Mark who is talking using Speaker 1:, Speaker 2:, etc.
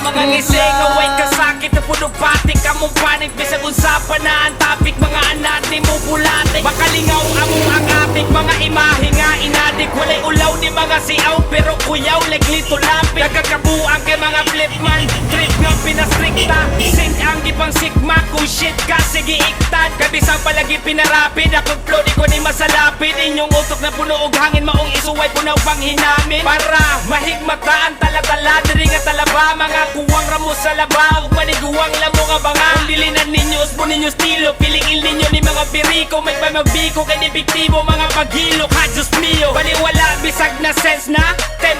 Speaker 1: Mangising away ka sakit na puno patik Among panik bisag usapan na ang topic Mga anak ni mo bulatik Makalingaw among ang atik Mga imahe nga inadik. Walay ulaw ni mga siaw Pero kuyaw leglito lapit Nagkakabuang kay mga flipman Trip nga pinastrikta. Sing ang gipang sigma Kung shit ka sige iktad. Kabisa palagi pinarapid Akong flow di ko ni masalapid Inyong utok na puno og hangin Maong isuway punaw pang hinamin. Para mahigmataan talatala Nga talaba Mga kuwang ramo sa laba Ug maniguwang lamo nga banga. Kung dilinan ninyo Usbo ninyo estilo. Pilingil ninyo ni mga biriko. May pamagbiko Kay ni biktibo Mga paghilok Ha Diyos mio. Baliwala bisag na sense na. Tense